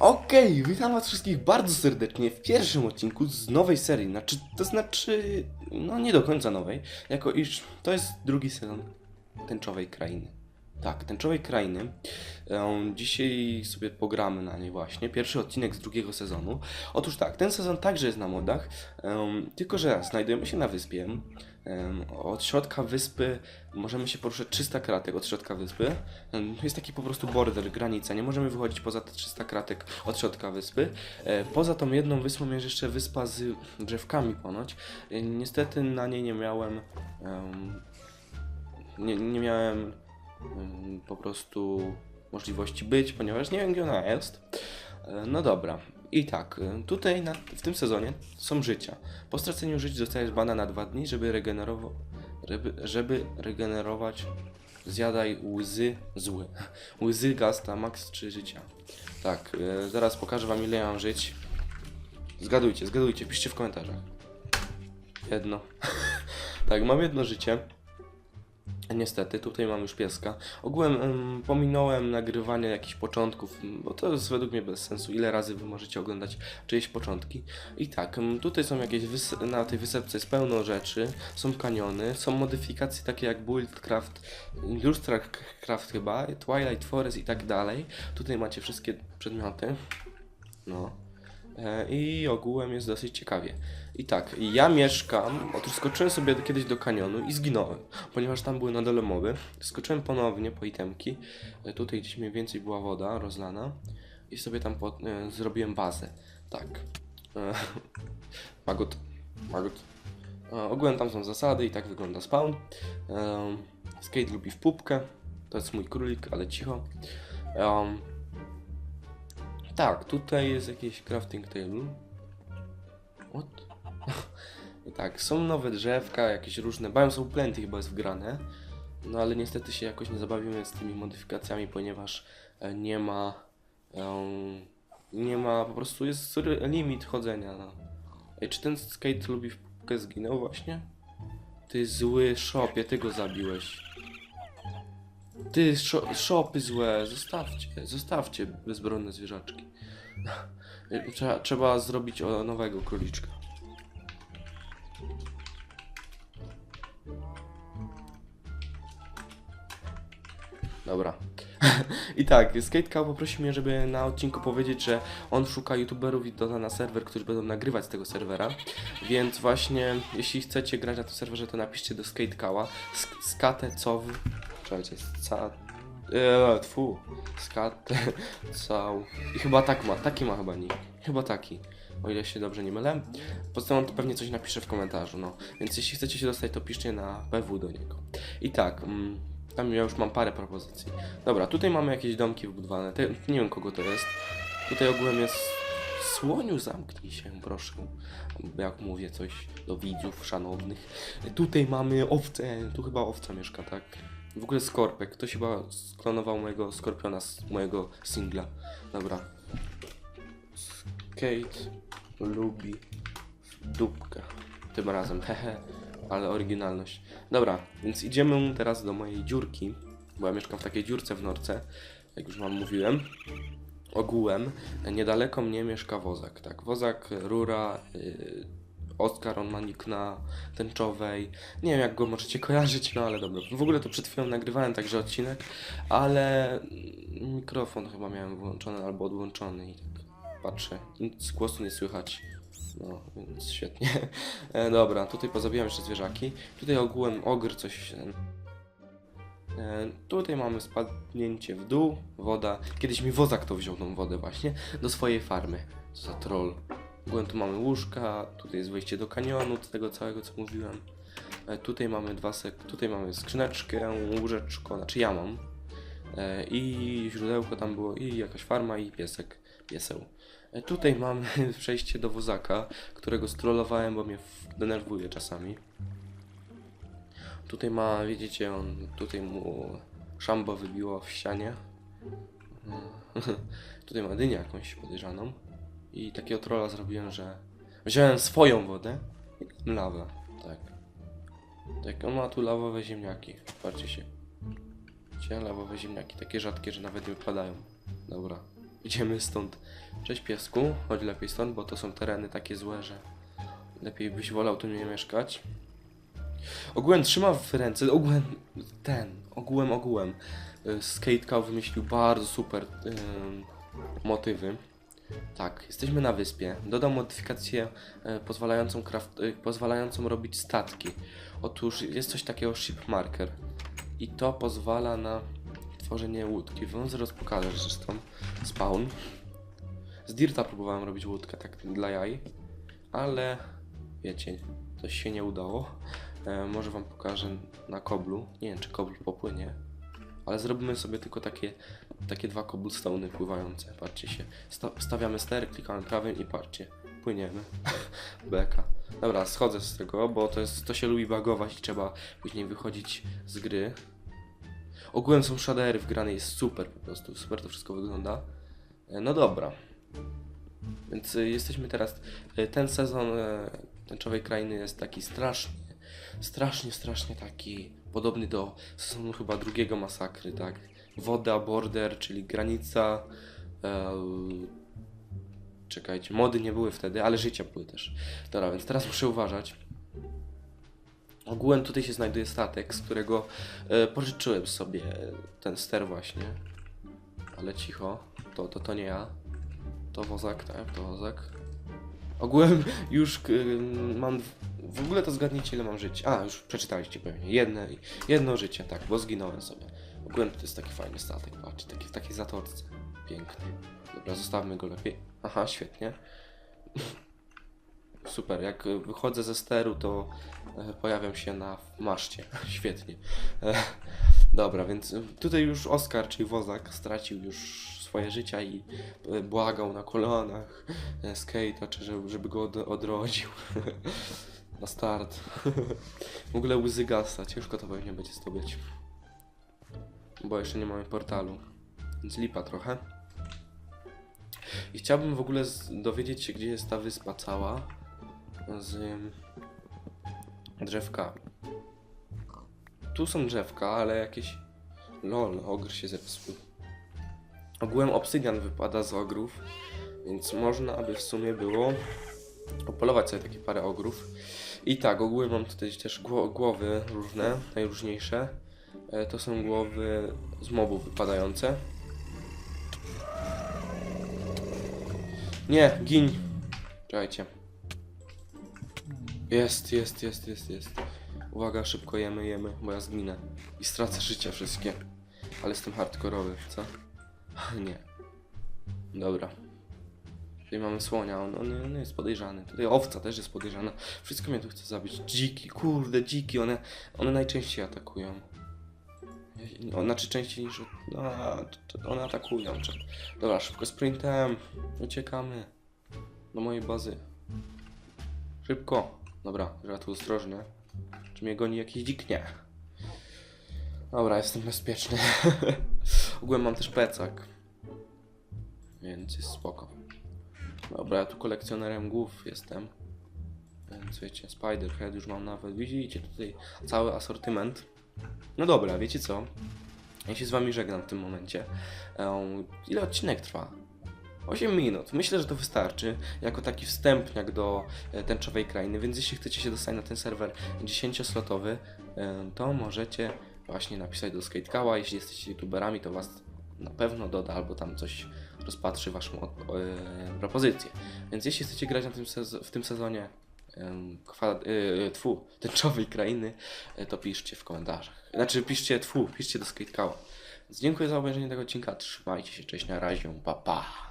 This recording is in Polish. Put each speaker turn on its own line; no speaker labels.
Okej, witam was wszystkich bardzo serdecznie w pierwszym odcinku z nowej serii, znaczy, to znaczy, no nie do końca nowej, jako iż to jest drugi sezon Tęczowej Krainy. Tak, Tęczowej Krainy. Em, dzisiaj sobie pogramy na niej właśnie, pierwszy odcinek z drugiego sezonu. Otóż tak, ten sezon także jest na modach, em, tylko że znajdujemy się na wyspie. Od środka wyspy możemy się poruszać 300 kratek od środka wyspy. Jest taki po prostu border, granica. Nie możemy wychodzić poza te 300 kratek od środka wyspy. Poza tą jedną wyspą jest jeszcze wyspa z drzewkami ponoć. Niestety na niej nie miałem. em, nie, nie miałem em, po prostu możliwości być, ponieważ nie wiem gdzie ona jest. E, No dobra. I tak, e, tutaj na, w tym sezonie są życia. Po straceniu żyć dostajesz bana na dwa dni, żeby regenerować, żeby, żeby regenerować zjadaj łzy zły. Łzy gasta, max 3 życia. Tak, e, zaraz pokażę wam ile mam żyć. Zgadujcie, zgadujcie, piszcie w komentarzach. Jedno. tak, mam jedno życie. Niestety, tutaj mam już pieska. Ogółem em, pominąłem nagrywanie jakichś początków, bo to jest według mnie bez sensu. Ile razy wy możecie oglądać czyjeś początki? I tak, tutaj są jakieś, na tej wysepce jest pełno rzeczy, są kaniony, są modyfikacje takie jak Buildcraft, Industrialcraft chyba, Twilight Forest i tak dalej. Tutaj macie wszystkie przedmioty. No. E, I ogółem jest dosyć ciekawie. I tak, ja mieszkam, otóż skoczyłem sobie kiedyś do kanionu i zginąłem, ponieważ tam były na dole moby. Skoczyłem ponownie po itemki, e, tutaj gdzieś mniej więcej była woda rozlana i sobie tam e, zrobiłem bazę. Tak. E, Magot. Magot. E, ogółem tam są zasady i tak wygląda spawn. E, skate lubi w pupkę, to jest mój królik, ale cicho. Em, tak, tutaj jest jakiś crafting table. What? Tak, są nowe drzewka, jakieś różne. Biome są plenty chyba jest wgrane. No ale niestety się jakoś nie zabawimy z tymi modyfikacjami, ponieważ e, nie ma. em, nie ma, po prostu jest limit chodzenia. No. Ej, czy ten skate lubi w zginął właśnie? Ty zły shopie, ty go zabiłeś. Ty, szo- shopy złe, zostawcie, zostawcie bezbronne zwierzaczki. Trzeba, trzeba zrobić o nowego króliczka. Dobra. I tak, Skate poprosił mnie, żeby na odcinku powiedzieć, że on szuka youtuberów i doda na serwer, którzy będą nagrywać z tego serwera. Więc właśnie, jeśli chcecie grać na tym serwerze, to napiszcie do Skate Cowa. Sk- Skate Cow. Czekajcie, sca... Eee, tfu. Cow. I chyba tak ma, taki ma chyba nick. Chyba taki. O ile się dobrze nie mylę. Poza on to pewnie coś napisze w komentarzu, no. Więc jeśli chcecie się dostać, to piszcie na PW do niego. I tak, mm, tam ja już mam parę propozycji. Dobra, tutaj mamy jakieś domki wybudowane. Te, nie wiem kogo to jest. Tutaj ogółem jest. Słoniu, zamknij się, proszę. Jak mówię coś do widzów szanownych. Tutaj mamy owce. Tu chyba owca mieszka, tak? W ogóle skorpek. Ktoś chyba sklonował mojego skorpiona z mojego singla. Dobra. Kate lubi dupkę. Tym razem, hehe. Ale oryginalność. Dobra, więc idziemy teraz do mojej dziurki, bo ja mieszkam w takiej dziurce w Norce, jak już wam mówiłem. Ogółem, niedaleko mnie mieszka wozak, tak, wozak, rura, yy, Oskar, on ma nick na tęczowej, nie wiem jak go możecie kojarzyć, no ale dobra. W ogóle to przed chwilą nagrywałem także odcinek, ale mikrofon chyba miałem wyłączony albo odłączony i tak patrzę, nic głosu nie słychać. No, więc świetnie. E, dobra, tutaj pozabijam jeszcze zwierzaki. Tutaj ogółem ogr coś... E, tutaj mamy spadnięcie w dół, woda. Kiedyś mi wozak to wziął tą wodę właśnie do swojej farmy. Co za troll. Ogółem tu mamy łóżka, tutaj jest wejście do kanionu, z tego całego co mówiłem. E, tutaj mamy dwa sek... Tutaj mamy skrzyneczkę, łóżeczko, znaczy ja mam. E, I źródełko tam było, i jakaś farma, i piesek, pieseł. E, Tutaj mamy przejście do wozaka, którego strollowałem, bo mnie denerwuje czasami. Tutaj ma, widzicie, on tutaj mu szambo wybiło w ścianie. tutaj ma dynię jakąś podejrzaną. I takiego trolla zrobiłem, że wziąłem swoją wodę i lawę. Tak. Tak, on ma tu lawowe ziemniaki. Patrzcie się. Widzicie, lawowe ziemniaki. Takie rzadkie, że nawet nie wypadają. Dobra. idziemy stąd. Cześć piesku, chodź lepiej stąd, bo to są tereny takie złe, że lepiej byś wolał tu nie mieszkać. Ogółem trzyma w ręce, ogółem ten, ogółem, ogółem. y, Skate Cow wymyślił bardzo super ym, motywy. Tak, jesteśmy na wyspie. Dodał modyfikację e, pozwalającą, kraft, e, pozwalającą robić statki. Otóż jest coś takiego ship marker. I to pozwala na tworzenie łódki. Wam zaraz pokażę zresztą. Spawn. Z Dirta próbowałem robić łódkę tak dla jaj. Ale wiecie, coś się nie udało. E, może wam pokażę na koblu. Nie wiem czy kobl popłynie. Ale zrobimy sobie tylko takie, takie dwa cobblestone'y pływające. Patrzcie się. Sta stawiamy ster, klikamy prawym i patrzcie. Płyniemy. Beka. Dobra, schodzę z tego, bo to, jest, to się lubi bagować i trzeba później wychodzić z gry. Ogółem są shadery wgrane, jest super po prostu. Super to wszystko wygląda. E, No dobra. Więc y, jesteśmy teraz. y, Ten sezon Tęczowej Krainy jest taki strasznie, strasznie, strasznie taki podobny do sezonu chyba drugiego masakry, tak? Woda, border, czyli granica. E, czekajcie, mody nie były wtedy, ale życia były też. Dobra, więc teraz muszę uważać. Ogółem tutaj się znajduje statek, z którego e, pożyczyłem sobie ten ster właśnie. Ale cicho, to, to, to nie ja. To wozak, tak, to wozak. Ogółem już mam. W ogóle to zgadnijcie, ile mam żyć. A, już przeczytaliście pewnie. Jedne, jedno życie, tak, bo zginąłem sobie. Ogółem to jest taki fajny statek, patrz, taki, w takiej zatorce. Piękny. Dobra, zostawmy go lepiej. Aha, świetnie. Super, jak wychodzę ze steru, to e, pojawiam się na maszcie. Świetnie. E, Dobra, więc tutaj już Oskar, czyli wozak, stracił już swoje życia i e, błagał na kolanach skate'a, żeby, go od, odrodził. na start. w ogóle łzy gasa, ciężko to pewnie będzie zdobyć. Bo jeszcze nie mamy portalu. Więc lipa trochę. I chciałbym w ogóle dowiedzieć się, gdzie jest ta wyspa cała z ym, drzewkami. Tu są drzewka, ale jakieś... Lol, ogr się zepsuł. Ogółem obsydian wypada z ogrów, więc można, aby w sumie było opolować sobie takie parę ogrów. I tak, ogółem mam tutaj też gło głowy różne, najróżniejsze. E, to są głowy z mobów wypadające. Nie, gin. Czekajcie. Jest, jest, jest, jest, jest. Uwaga, szybko jemy, jemy, bo ja zginę. I stracę życia wszystkie. Ale jestem hardkorowy, co? Nie. Dobra. Tutaj mamy słonia, on, on, on jest podejrzany. Tutaj owca też jest podejrzana. Wszystko mnie tu chce zabić. Dziki, kurde, dziki, one, one najczęściej atakują. O, znaczy częściej niż... No, one atakują. Dobra, szybko sprintem. Uciekamy. Do mojej bazy. Szybko. Dobra, trzeba tu ostrożnie. Czy mnie goni jakiś dzik? Nie. Dobra, jestem bezpieczny. Ogółem mam też plecak. Więc jest spoko. Dobra, ja tu kolekcjonerem głów jestem. Więc wiecie, Spiderhead już mam nawet. Widzicie tutaj cały asortyment. No dobra, wiecie co? Ja się z wami żegnam w tym momencie. Em, ile odcinek trwa? 8 minut. Myślę, że to wystarczy jako taki wstępniak do e, tęczowej krainy, więc jeśli chcecie się dostać na ten serwer 10-slotowy, e, to możecie właśnie napisać do Skatecała. Jeśli jesteście youtuberami, to was na pewno doda albo tam coś rozpatrzy waszą od, e, propozycję. Więc jeśli chcecie grać na tym w tym sezonie kwa, e, tfu, tęczowej krainy, e, to piszcie w komentarzach. Znaczy piszcie tfu, piszcie do Skatecała. Dziękuję za obejrzenie tego odcinka. Trzymajcie się, cześć, na razie, pa pa.